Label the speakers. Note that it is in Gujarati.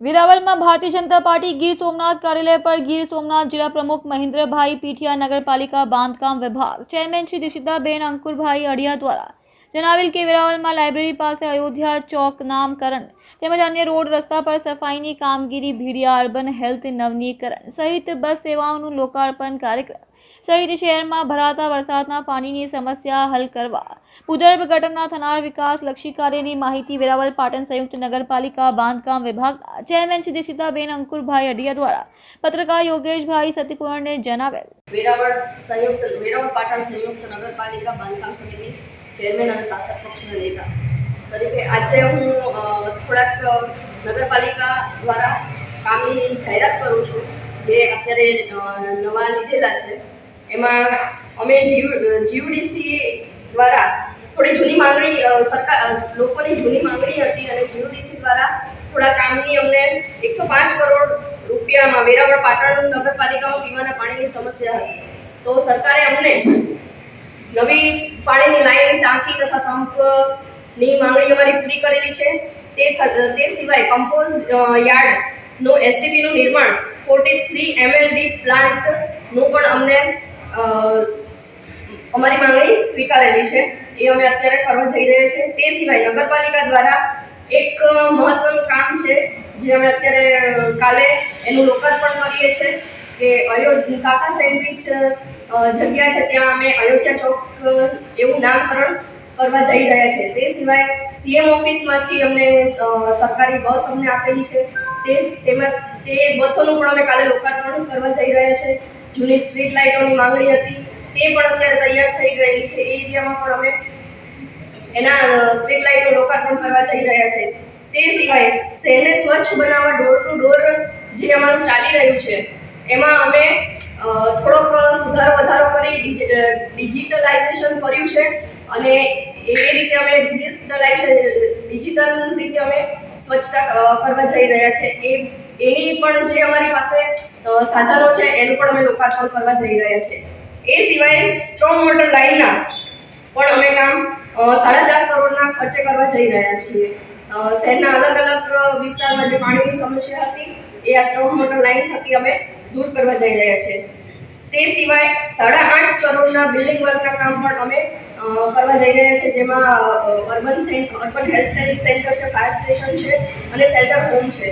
Speaker 1: વેરાવળમાં ભારતીય જનતા પાર્ટી ગીર સોમનાથ કાર્યાલય પર ગીર સોમનાથ જિલ્લા પ્રમુખ મહેન્દ્રભાઈ પીઠિયા નગરપાલિકા બાંધકામ વિભાગ ચેરમેન શ્રી દીક્ષિતાબેન અંકુરભાઈ અડિયા દ્વારા જણાવેલ કે વેરાવળમાં લાઇબ્રેરી પાસે અયોધ્યા ચોક નામકરણ તેમજ અન્ય રોડ રસ્તા પર સફાઈની કામગીરી ભીડિયા અર્બન હેલ્થ નવનીકરણ સહિત બસ સેવાઓનું લોકાર્પણ કાર્યક્રમ સહિત શહેરમાં ભરાતા વરસાદના પાણીની સમસ્યા હલ કરવા ભૂગર્ભ ગટરના થનાર વિકાસલક્ષી કાર્યની માહિતી વેરાવળ પાટણ સંયુક્ત નગરપાલિકા બાંધકામ વિભાગના ચેરમેન શ્રી દીક્ષિતાબેન અંકુરભાઈ અઢિયા દ્વારા પત્રકાર યોગેશભાઈ સતીકુરણને જણાવેલ.
Speaker 2: વેરાવળ સંયુક્ત વેરાવળ પાટણ સંયુક્ત નગરપાલિકા બાંધકામ સમિતિ ચેરમેન અને શાસક પક્ષના નેતા તરીકે આજે હું થોડાક નગરપાલિકા દ્વારા કામની જાહેરાત કરું છું જે અત્યારે નવા લીધેલા છે. એમાં અમે જીયુડીસી દ્વારા થોડી જૂની માંગણી સરકાર લોકોની જૂની માંગણી હતી અને જીયુડીસી દ્વારા થોડા કામની અમને એકસો પાંચ કરોડ રૂપિયામાં વેરાવળ પાટણ નગરપાલિકામાં પીવાના પાણીની સમસ્યા હતી. તો સરકારે અમને નવી પાણીની લાઈન ટાંકી તથા સંપની માંગણી અમારી પૂરી કરેલી છે. તે તે સિવાય કમ્પોઝ યાર્ડનું એસટીપીનું નિર્માણ ફોર્ટી થ્રી એમએલડી પ્લાન્ટનું પણ અમને અમારી માંગણી સ્વીકારેલી છે. એ અમે અત્યારે કરવા જઈ રહ્યા છે. તે સિવાય નગરપાલિકા દ્વારા એક મહત્વનું કામ છે, જે અમે અત્યારે કાલે એનું લોકાર્પણ કરીએ છીએ કે અયોધ્યા, કાકા સેન્ડવિચ જગ્યા છે, ત્યાં અમે અયોધ્યા ચોક, એવું નામકરણ કરવા જઈ રહ્યા છે. તે સિવાય સીએમ ઓફિસમાંથી અમને સરકારી બસ અમને આપેલી છે. તે, તેમાં, તે બસોનું પણ અમે કાલે લોકાર્પણ કરવા જઈ રહ્યા છે. જૂની સ્ટ્રીટ લાઇટોની માંગણી હતી, તે પણ અત્યારે તૈયાર થઈ ગયેલી છે. એ એરિયામાં પણ અમે એના સ્ટ્રીટ લાઇટનું લોકાર્પણ કરવા જઈ રહ્યા છે. તે સિવાય શહેરને સ્વચ્છ બનાવવા ડોર ટુ ડોર જે અમારું ચાલી રહ્યું છે, એમાં અમે થોડોક સુધારો, વધારો કરી ડિજિટલાઇઝેશન કર્યું છે અને એ રીતે અમે ડિજિટલાઇઝેશન ડિજિટલ રીતે અમે સ્વચ્છતા કરવા જઈ રહ્યા છે. એ, એની પણ જે અમારી પાસે સાધનો છે, એનું પણ અમે લોકાર્પણ કરવા જઈ રહ્યા છે એ સિવાય સ્ટ્રોંગ વોટર લાઇનના પણ અમે કામ સાડા ચાર કરોડના ખર્ચે કરવા જઈ રહ્યા છીએ. શહેરના અલગ અલગ વિસ્તારમાં જે પાણીની સમસ્યા હતી, એ આ સ્ટ્રોંગ વોટર લાઇન થકી અમે દૂર કરવા જઈ રહ્યા છીએ. તે સિવાય સાડા આઠ કરોડના બિલ્ડિંગ વર્કના કામ પણ અમે કરવા જઈ રહ્યા છીએ, જેમાં અર્બન અર્બન હેલ્થ સેન્ટર છે ફાયર સ્ટેશન છે અને શેલ્ટર હોમ છે.